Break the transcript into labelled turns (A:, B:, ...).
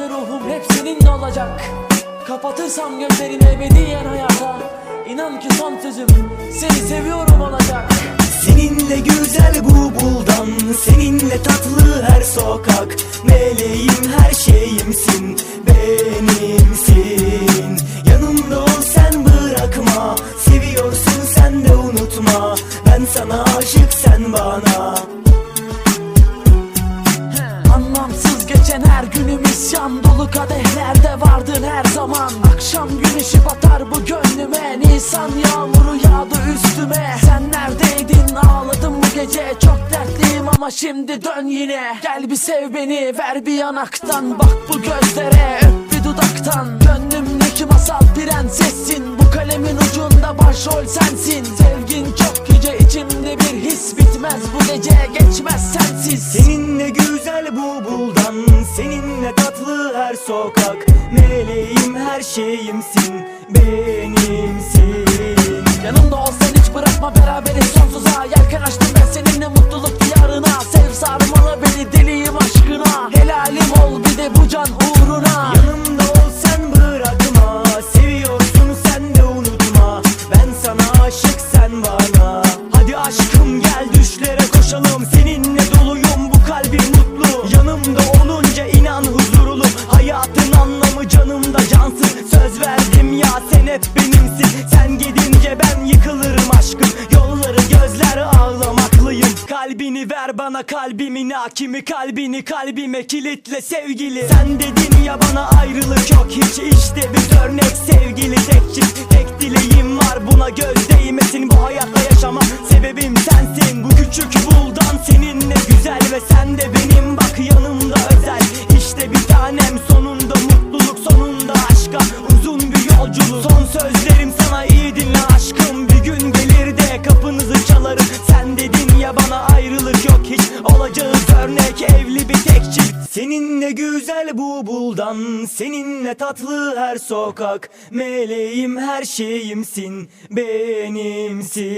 A: Tenli ruhum hep seninle olacak. Kapatırsam gözlerini ebediyen hayata İnan ki son sözüm seni seviyorum olacak.
B: Seninle güzel bu buldan Seninle tatlı her sokak. Meleğim her şeyimsin Benimsin. Yanımda ol sen bırakma Seviyorsun sen de unutma. Ben sana aşık sen bana
A: dolu kadehlerde vardın her zaman. Akşam güneşi batar bu gönlüme. Nisan yağmuru yağdı üstüme. Sen neredeydin? Ağladım bu gece? Çok dertliyim ama şimdi dön yine. Gel bir sev beni ver bir yanaktan. Bak bu gözlere öp bir dudaktan. Gönlümdeki masal prensessin. Bu kalemin ucunda başrol sensin. Sevgin çok yüce içimde bir his bitmez. Bu gece geçmez sensiz.
B: Seninle her sokak. Meleğim her şeyimsin Benimsin.
A: Yanımda olsan hiç bırakma beraberiz sonsuza. Yelken açtım ben seninle mutluluk diyarına. Sev sarmalı beni deliyim aşkına. Helalim ol bir de bu can uğruna.
B: Yanımda ol sen bırakma Seviyorsun sen de unutma. Ben sana aşık sen bana Hadi aşkım gel düşlere koşalım. Seninle Kalbini ver bana kalbimin hakimi. Kalbini kalbime kilitle sevgili. Sen dedin ya bana ayrılık yok. Hiç işte bir Olacağız örnek evli bir tek çift. Seninle güzel bu buldan Seninle tatlı her sokak. Meleğim her şeyimsin Benimsin